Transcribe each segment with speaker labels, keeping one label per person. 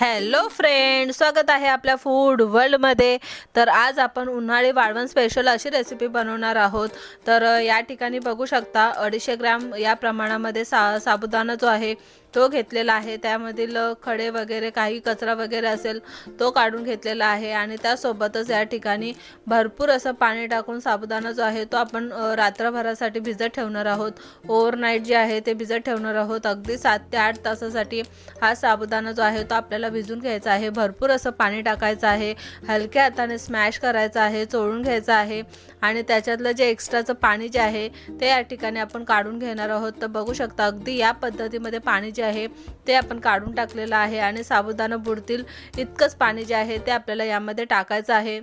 Speaker 1: Hello friend स्वागत आहे आपल्या फूड वर्ल्डमध्ये. तर आज आपण उन्हाळी वाळवण स्पेशल अशी रेसिपी बनवणार आहोत. तर या ठिकाणी बघू शकता अडीचशे ग्रॅम या प्रमाणामध्ये सा साबुदाणा जो आहे तो घेतलेला आहे. त्यामधील खडे वगैरे काही कचरा वगैरे असेल तो काढून घेतलेला आहे आणि त्यासोबतच या ठिकाणी भरपूर असं पाणी टाकून साबुदाणा जो आहे तो आपण रात्रभरासाठी भिजत ठेवणार आहोत. ओव्हरनाईट जे आहे ते भिजत ठेवणार आहोत. अगदी सात ते आठ तासासाठी हा साबुदाणा जो आहे तो आपल्याला भिजून घ्यायचा आहे. भरपूर असं पाणी टाकायचं आहे. हलक्या हाताने स्मॅश करायचं आहे चोळून घ्यायचं आहे आणि त्याच्यातलं जे एक्स्ट्राचं पाणी जे आहे ते या ठिकाणी आपण काढून घेणार आहोत. तर बघू शकता अगदी या पद्धतीमध्ये पाणी जे आहे ते आपण काढून टाकलेलं आहे आणि साबुदाणा बुडतील इतकंच पाणी जे आहे ते आपल्याला यामध्ये टाकायचं आहे.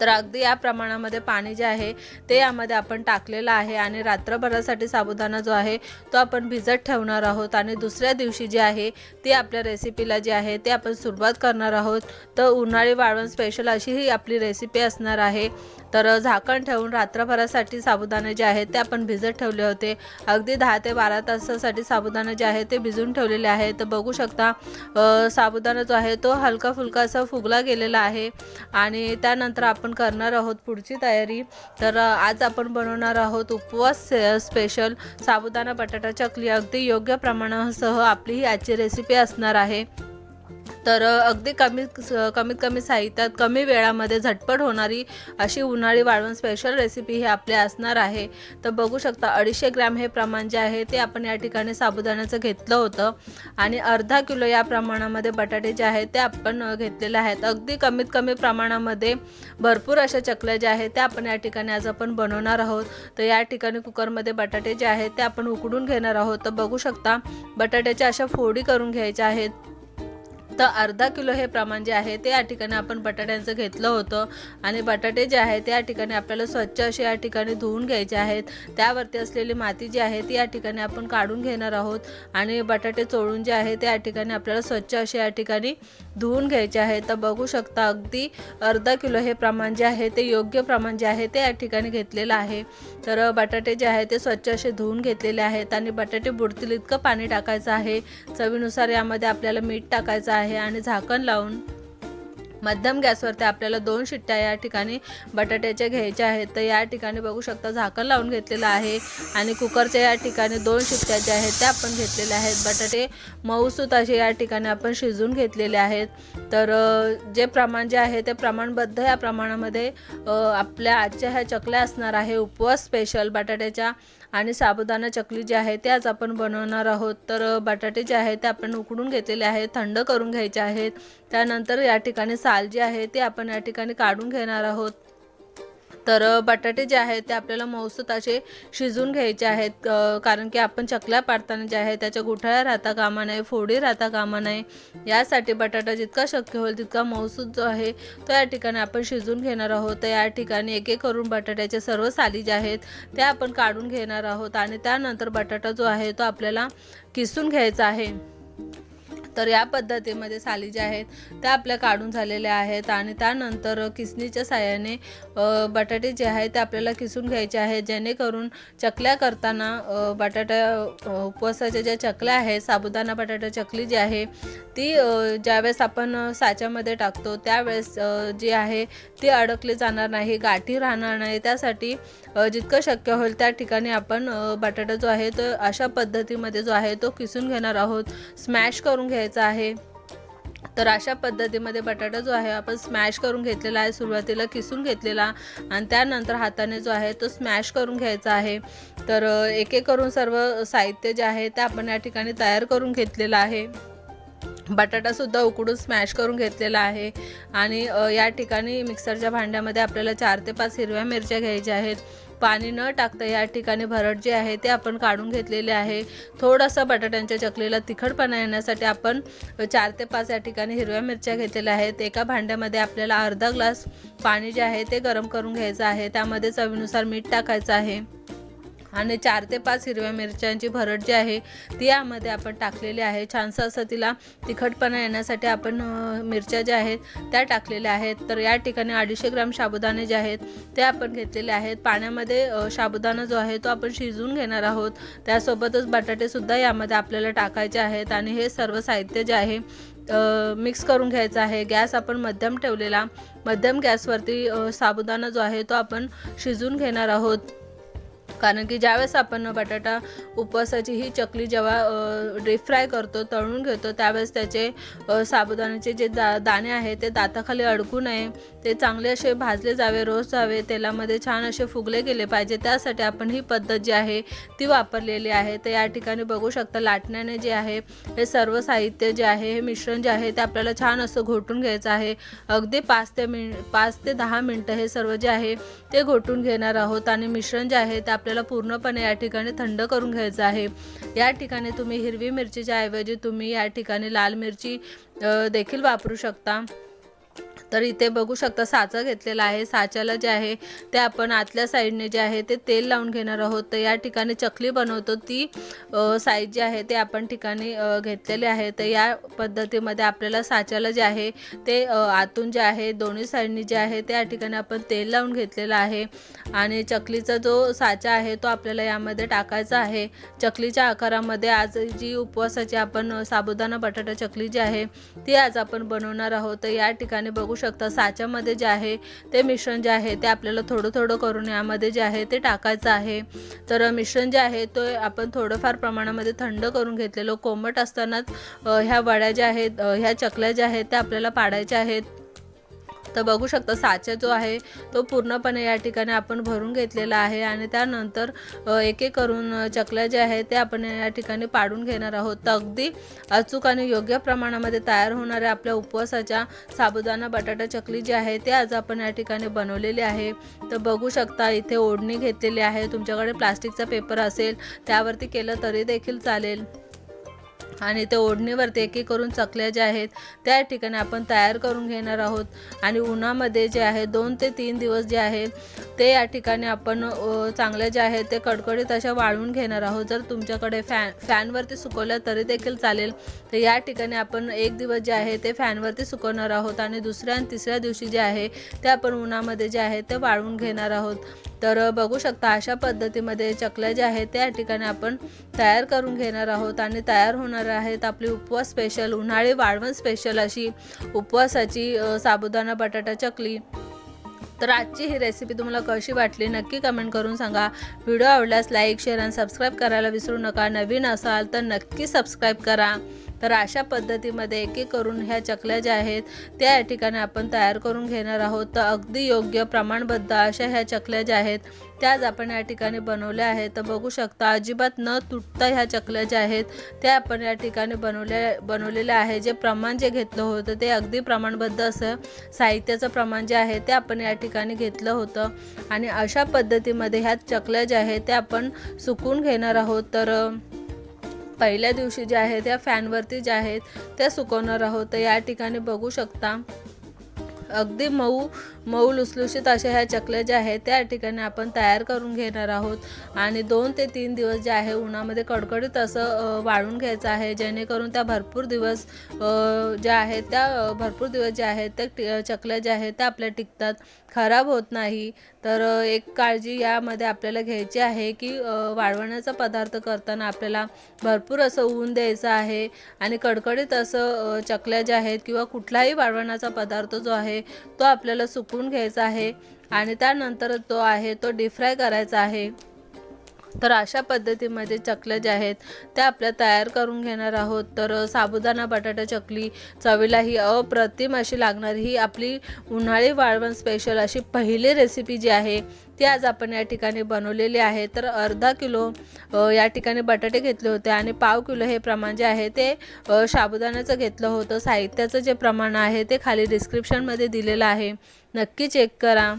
Speaker 1: तर अगदी या प्रमाणामध्ये पाणी जे आहे ते यामध्ये आपण टाकलेलं आहे आणि रात्रभरासाठी साबुदाणा जो आहे तो आपण भिजत ठेवणार आहोत आणि दुसऱ्या दिवशी जे आहे ती आपल्या रेसिपीला जे आहे ते आपण सुरुवात करणार आहोत. तर उन्हाळी वाळवण स्पेशल अशी ही आपली रेसिपी असणार आहे. तर झाकण ठेवून रात्रभरासाठी साबुदाणे जे आहेत ते आपण भिजत ठेवले होते. अगदी दहा ते बारा तासासाठी साबुदाणे जे आहे ते भिजून ठेवलेले आहे तर बघू शकता साबुदाणा जो आहे तो हलका फुलका असा फुगला गेलेला आहे. आणि त्यानंतर आपण आपण करणार आहोत पुढची तयारी. तर आज आपण बनवणार आहोत उपवास स्पेशल साबुदाणा बटाटा चकली. अगदी योग्य प्रमाणासह आपली ही आजची रेसिपी असणार आहे. तर अगदी कमी स- कमीत कमी साहित्यात कमी वेळामध्ये झटपट होणारी अशी उन्हाळी वाळवण स्पेशल रेसिपी ही आपली असणार आहे. तर बघू शकता अडीचशे ग्रॅम हे प्रमाण जे आहे ते आपण या ठिकाणी साबुदाण्याचं घेतलं होतं. आणि अर्धा किलो या प्रमाणामध्ये बटाटे जे आहेत ते आपण घेतलेले आहेत. अगदी कमीत कमी प्रमाणामध्ये भरपूर अशा चकल्या ज्या आहेत त्या आपण या ठिकाणी आज आपण बनवणार आहोत. तर या ठिकाणी कुकरमध्ये बटाटे जे आहेत ते आपण उकडून घेणार आहोत. तर बघू शकता बटाट्याच्या अशा फोडी करून घ्यायच्या आहेत. तर अर्धा किलो हे प्रमाण जे आहे ते या ठिकाणी आपण बटाट्यांचं घेतलं होतं. आणि बटाटे जे आहे त्या ठिकाणी आपल्याला स्वच्छ असे या ठिकाणी धुवून घ्यायचे आहेत. त्यावरती असलेली माती जी आहे ती या ठिकाणी आपण काढून घेणार आहोत. आणि बटाटे चोळून जे आहे ते या ठिकाणी आपल्याला स्वच्छ असे या ठिकाणी धुवून घ्यायचे आहे तर बघू शकता अगदी अर्धा किलो हे प्रमाण जे आहे ते योग्य प्रमाण जे आहे ते या ठिकाणी घेतलेलं आहे. तर बटाटे जे आहे ते स्वच्छ असे धुवून घेतलेले आहेत. आणि बटाटे बुडतील इतकं पाणी टाकायचं आहे. चवीनुसार यामध्ये आपल्याला मीठ टाकायचं आहे. आणि झाकण लावून मध्यम गॅसवरती आपल्याला दोन शिट्ट्या या ठिकाणी बटाट्याच्या घ्यायच्या आहेत. तर या ठिकाणी बघू शकता झाकण लावून घेतलेलं आहे आणि कुकरच्या या ठिकाणी दोन शिट्ट्या ज्या आहेत त्या आपण घेतलेल्या आहेत. बटाटे मऊसूत असे या ठिकाणी आपण शिजून घेतलेले आहेत. तर जे प्रमाण जे आहे ते प्रमाणबद्ध या प्रमाणामध्ये आपल्या आजच्या ह्या चकल्या असणार आहे. उपवास स्पेशल बटाट्याच्या आणि साबुदाणा चकली जी आहे ते आज आपण बनवणार आहोत. तर बटाटे जे आहेत ते आपण उकडून घेतलेले आहेत थंड करून घ्यायचे आहेत. त्यानंतर या ठिकाणी सा साल जी आहे ते आपण या ठिकाणी काढून घेणार आहोत. तर बटाटे जे आहेत ते आपल्याला मौसूत असे शिजून घ्यायचे आहेत. कारण की आपण चकल्या पाडताना जे आहे त्याच्या गुठळ्या राहता कामा नये फोडी राहता कामा नये. यासाठी बटाटा जितका शक्य होईल तितका मौसूद जो आहे तो या ठिकाणी आपण शिजून घेणार आहोत. तर या ठिकाणी एक एक करून बटाट्याचे सर्व साली जे आहेत त्या आपण काढून घेणार आहोत आणि त्यानंतर बटाटा जो आहे तो आपल्याला किसून घ्यायचा आहे. तर या पद्धतीमध्ये साली ज्या आहेत त्या आपल्या काढून झालेल्या आहेत आणि त्यानंतर किसणीच्या साहाय्याने बटाटे जे आहेत ते आपल्याला किसून घ्यायचे आहेत जेणेकरून चकल्या करताना बटाट्या उपवासाच्या ज्या चकल्या आहेत साबुदाणा बटाटा चकली जी आहे ती ज्यावेळेस आपण साच्यामध्ये टाकतो त्यावेळेस जी आहे ती अडकली जाणार नाही गाठी राहणार नाही त्यासाठी जितकं शक्य होईल त्या ठिकाणी आपण बटाटा जो आहे तो अशा पद्धतीमध्ये जो आहे तो किसून घेणार आहोत स्मॅश करून घ्यायचा आहे. तर अशा पद्धतीमध्ये बटाटा जो आहे आपण स्मॅश करून घेतलेला आहे सुरुवातीला किसून घेतलेला. आणि त्यानंतर हाताने जो आहे तो स्मॅश करून घ्यायचा आहे. तर एक एक करून सर्व साहित्य जे आहे ते आपण या ठिकाणी तयार करून घेतलेलं आहे. बटाटासुद्धा उकडून स्मॅश करून घेतलेला आहे. आणि या ठिकाणी मिक्सरच्या भांड्यामध्ये आपल्याला चार ते पाच हिरव्या मिरच्या घ्यायच्या आहेत. पाणी न टाकता या ठिकाणी भरड जे आहे ते आपण काढून घेतलेले आहे. थोडासा बटाट्यांच्या चकलीला तिखटपणा येण्यासाठी आपण चार ते पाच या ठिकाणी हिरव्या मिरच्या घेतलेल्या आहेत. एका भांड्यामध्ये आपल्याला अर्धा ग्लास पाणी जे आहे ते गरम करून घ्यायचं आहे. त्यामध्ये चवीनुसार मीठ टाकायचं आहे. आणि चार ते पाच हिरव्या मिरच्यांची भरड जी आहे ती यामध्ये आपण टाकलेली आहे. छानसं असं तिला तिखटपणा येण्यासाठी आपण मिरच्या ज्या आहेत त्या टाकलेल्या आहेत. तर या ठिकाणी अडीचशे ग्राम साबुदाणे जे आहेत ते आपण घेतलेले आहेत. पाण्यामध्ये साबुदाणा जो आहे तो आपण शिजवून घेणार आहोत. त्यासोबतच बटाटेसुद्धा यामध्ये आपल्याला टाकायचे आहेत. आणि हे सर्व साहित्य जे आहे मिक्स करून घ्यायचा आहे. गॅस आपण मध्यम ठेवलेला मध्यम गॅसवरती साबुदाणा जो आहे तो आपण शिजून घेणार आहोत. कारण की ज्यावेळेस आपण बटाटा उपवासाची ही चकली जेव्हा डीप फ्राय करतो तळून घेतो त्यावेळेस त्याचे साबुदाण्याचे जे दा दाणे आहेत ते दाताखाली अडकू नये. ते चांगले असे भाजले जावे रोज जावे तेलामध्ये छान असे फुगले गेले पाहिजे. त्यासाठी आपण ही पद्धत जी आहे ती वापरलेली आहे. तर या ठिकाणी बघू शकता लाटण्याने जे आहे हे सर्व साहित्य जे आहे हे मिश्रण जे आहे ते आपल्याला छान असं घोटून घ्यायचं आहे. अगदी पाच ते मिन पाच ते दहा मिनटं हे सर्व जे आहे ते घोटून घेणार आहोत. आणि मिश्रण जे आहे ते आपल्याला पूर्णपणे या ठिकाणी थंड करून घ्यायचं आहे. या ठिकाणी तुम्ही हिरवी मिरचीच्या ऐवजी तुम्ही या ठिकाणी लाल मिरची देखील वापरू शकता. तर इथे बघू शकता साचा घेतलेला आहे. साच्याला जे आहे ते आपण आतल्या साईडने जे आहे ते तेल लावून घेणार आहोत. तर या ठिकाणी चकली बनवतो. ती साईज जी आहे ते आपण ठिकाणी घेतलेली घेतलेले आहे. तर या पद्धतीमध्ये आपल्याला साच्याला जे आहे ते आतून जे आहे दोन्ही साईडने जे आहे ते या ठिकाणी आपण तेल लावून घेतलेलं आहे. आणि चकलीचा जो साचा आहे तो आपल्याला यामध्ये टाकायचा आहे. चकलीच्या आकारामध्ये आज जी उपवासाची आपण साबुदाणा बटाटा चकली जी आहे ती आज आपण बनवणार आहोत. तर या ठिकाणी बघू शकतो साच्यामध्ये जे आहे ते मिश्रण जे आहे ते आपल्याला थोडं थोडं करून यामध्ये जे आहे ते टाकायचं आहे. तर मिश्रण जे आहे तो आपण थोडंफार प्रमाणामध्ये थंड करून घेतलेलं कोमट असतानाच ह्या वड्या ज्या आहेत ह्या चकल्या ज्या आहेत त्या आपल्याला पाडायच्या आहेत. तर बघू शकता साचा जो आहे तो पूर्णपणे या ठिकाणी आपण भरून घेतलेला आहे आणि त्यानंतर एक एक करून चकल्या ज्या आहेत ते आपण या ठिकाणी पाडून घेणार आहोत. तर अगदी अचूक आणि योग्य प्रमाणामध्ये तयार होणाऱ्या आपल्या उपवासाच्या साबुदाणा बटाटा चकली जी आहे ते आज आपण या ठिकाणी बनवलेली आहे. तर बघू शकता इथे ओढणी घेतलेली आहे. तुमच्याकडे प्लास्टिकचा पेपर असेल त्यावरती केलं तरी देखील चालेल. आणि ते ओढणीवरती एक एक करून चकल्या ज्या आहेत त्या ठिकाणी आपण तयार करून घेणार आहोत. आणि उन्हामध्ये जे आहे दोन ते तीन दिवस जे आहे ते या ठिकाणी आपण चांगल्या ज्या आहेत ते कडकडीत अशा वाळवून घेणार आहोत. जर तुमच्याकडे फॅन फॅनवरती सुकवल्या तरी देखील चालेल. तर या ठिकाणी आपण एक दिवस जे आहे ते फॅनवरती सुकवणार आहोत. आणि दुसऱ्या आणि तिसऱ्या दिवशी जे आहे ते आपण उन्हामध्ये जे आहे ते वाळवून घेणार आहोत. तर बघू शकता अशा पद्धतीमध्ये चकल्या ज्या आहेत त्या ठिकाणी आपण तयार करून घेणार आहोत आणि तयार होणार आहेत आपली उपवास स्पेशल उन्हाळी वाळवण स्पेशल अशी उपवासाची साबुदाणा बटाटा चकली. तर आजची ही रेसिपी तुम्हाला कशी वाटली नक्की कमेंट करून सांगा. व्हिडिओ आवडल्यास लाईक शेअर आणि सबस्क्राईब करायला विसरू नका. नवीन असाल तर नक्की सबस्क्राईब करा. तर अशा पद्धतीमध्ये एक एक करून ह्या चकल्या ज्या आहेत त्या या ठिकाणी आपण तयार करून घेणार आहोत. तर अगदी योग्य प्रमाणबद्ध अशा ह्या चकल्या ज्या आहेत त्याच आपण या ठिकाणी बनवल्या आहेत. तर बघू शकता अजिबात न तुटता ह्या चकल्या ज्या आहेत त्या आपण या ठिकाणी बनवल्या बनवलेल्या आहे. जे प्रमाण जे घेतलं होतं ते अगदी प्रमाणबद्ध असं साहित्याचं प्रमाण जे आहे ते आपण या ठिकाणी घेतलं होतं. आणि अशा पद्धतीमध्ये ह्या चकल्या ज्या आहेत त्या आपण सुकून घेणार आहोत. तर पहिल्या दिवशी ज्या आहेत त्या फॅनवरती ज्या आहेत त्या सुकवणार आहोत. तर या ठिकाणी बघू शकता अगदी मऊ मऊ लुसलुशीत अशा ह्या चकल्या ज्या आहेत त्या ठिकाणी आपण तयार करून घेणार आहोत. आणि दोन ते तीन दिवस जे आहे उन्हामध्ये कडकडीत असं वाळून घ्यायचं आहे जेणेकरून त्या भरपूर दिवस ज्या आहेत त्या भरपूर दिवस ज्या आहेत त्या टि- चकल्या ज्या आहेत त्या आपल्या टिकतात खराब होत नाही. तर एक काळजी यामध्ये आपल्याला घ्यायची आहे की वाळवण्याचा पदार्थ करताना आपल्याला भरपूर असं ऊन द्यायचं आहे. आणि कडकडीत असं चकल्या ज्या आहेत किंवा कुठलाही वाळवण्याचा पदार्थ जो आहे तो आपल्याला सुकून घ्यायचा आहे आणि त्यानंतर तो आहे तो डीफ्राय करायचा आहे. तर अशा पद्धतीमध्ये चकल्या ज्या आहेत त्या आपल्या तयार करून घेणार आहोत. तर साबुदाणा बटाटा चकली चवीला ही अप्रतिम अशी लागणारी. ही आपली उन्हाळी वाळवण स्पेशल अशी पहिली रेसिपी जी आहे ती आज आपण या ठिकाणी बनवलेली आहे. तर अर्धा किलो या ठिकाणी बटाटे घेतले होते आणि पाव किलो हे प्रमाण जे आहे ते साबुदाण्याचं घेतलं होतं. साहित्याचं जे प्रमाण आहे ते खाली डिस्क्रिप्शनमध्ये दिलेलं आहे. नक्की चेक करा.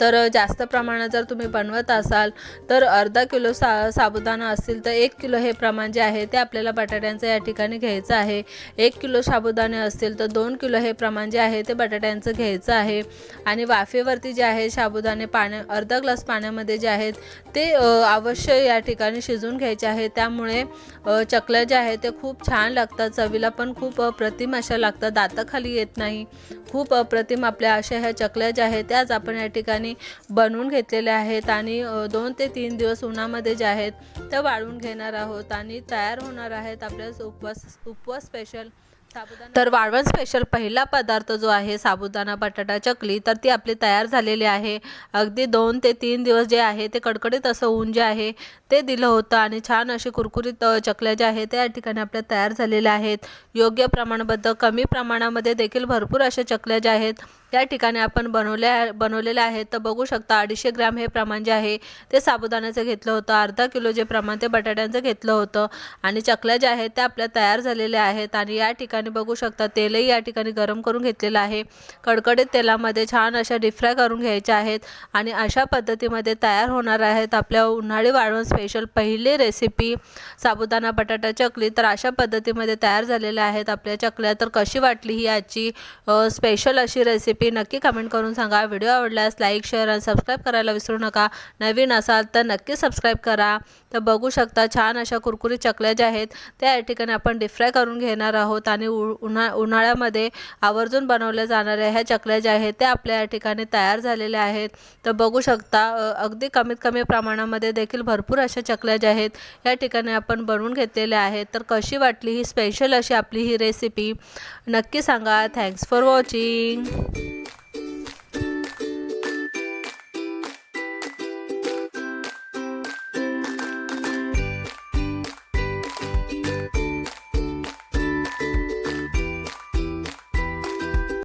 Speaker 1: तर जास्त प्रमाणात जर तुम्ही बनवत असाल तर अर्धा किलो सा साबुदाणा असतील तर एक किलो हे प्रमाण जे आहे ते आपल्याला बटाट्यांचं या ठिकाणी घ्यायचं आहे. एक किलो साबुदाणे असतील तर दोन किलो हे प्रमाण जे आहे ते बटाट्यांचं घ्यायचं आहे. आणि वाफेवरती जे आहे साबुदाणे पाण्या अर्धा ग्लास पाण्यामध्ये जे आहेत ते अवश्य या ठिकाणी शिजून घ्यायचे आहे. त्यामुळे चकल्या ज्या आहेत ते खूप छान लागतात. चवीला पण खूप अप्रतिम अशा लागतात. दाताखाली येत नाही. खूप अप्रतिम आपल्या अशा ह्या चकल्या ज्या आहेत त्याच आपण या ठिकाणी बनवून घेतलेल्या आहेत आणि दोन ते तीन दिवस उन्हामध्ये जे आहेत त्या वाळून घेणार आहोत आणि तयार होणार आहेत आपल्या उपवास उपवास स्पेशल तर वाळवण स्पेशल पहिला पदार्थ जो आहे साबुदाणा बटाटा चकली तर ती आपली तयार झालेली आहे. अगदी दोन ते तीन दिवस जे आहे ते कडकडीत असं ऊन जे आहे ते दिलं होतं आणि छान असे कुरकुरीत चकल्या ज्या आहेत त्या ठिकाणी आपल्या तयार झालेल्या आहेत. योग्य प्रमाणबद्ध कमी प्रमाणामध्ये देखील भरपूर अशा चकल्या ज्या आहेत त्या ठिकाणी आपण बनवल्या बनवलेल्या आहेत. तर बघू शकता अडीचशे ग्रॅम हे प्रमाण जे आहे ते साबुदाण्याचं घेतलं होतं. अर्धा किलो जे प्रमाण ते बटाट्यांचं घेतलं होतं. आणि चकल्या ज्या आहेत त्या आपल्या तयार झालेल्या आहेत. आणि या ठिकाणी बघू शकता तेलही या ठिकाणी गरम करून घेतलेलं आहे. कडकडीत तेलामध्ये छान अशा डीप फ्राय करून घ्यायच्या आहेत. आणि अशा पद्धतीमध्ये तयार होणार आहेत आपल्या उन्हाळी वाळवण स्पेशल पहिली रेसिपी साबुदाणा बटाटा चकली तर अशा पद्धतीमध्ये तयार झालेल्या आहेत आपल्या चकल्या. तर कशी वाटली ही आजची स्पेशल अशी रेसिपी नक्की कमेंट करून सांगा. व्हिडिओ आवडल्यास लाईक शेअर आणि सबस्क्राईब करायला विसरू नका. नवीन असाल तर नक्की सबस्क्राईब करा. तर बघू शकता छान अशा कुरकुरीत चकल्या ज्या आहेत त्या या ठिकाणी आपण डिफ्राय करून घेणार आहोत आणि उ उन्हा उन्हाळ्यामध्ये आवर्जून बनवल्या जाणाऱ्या ह्या चकल्या ज्या आहेत त्या आपल्या या ठिकाणी तयार झालेल्या आहेत. तर बघू शकता अगदी कमीत कमी प्रमाणामध्ये देखील भरपूर अशा चकल्या ज्या आहेत या ठिकाणी आपण बनवून घेतलेल्या आहेत. तर कशी वाटली ही स्पेशल अशी आपली ही रेसिपी नक्की सांगा. Thanks for watching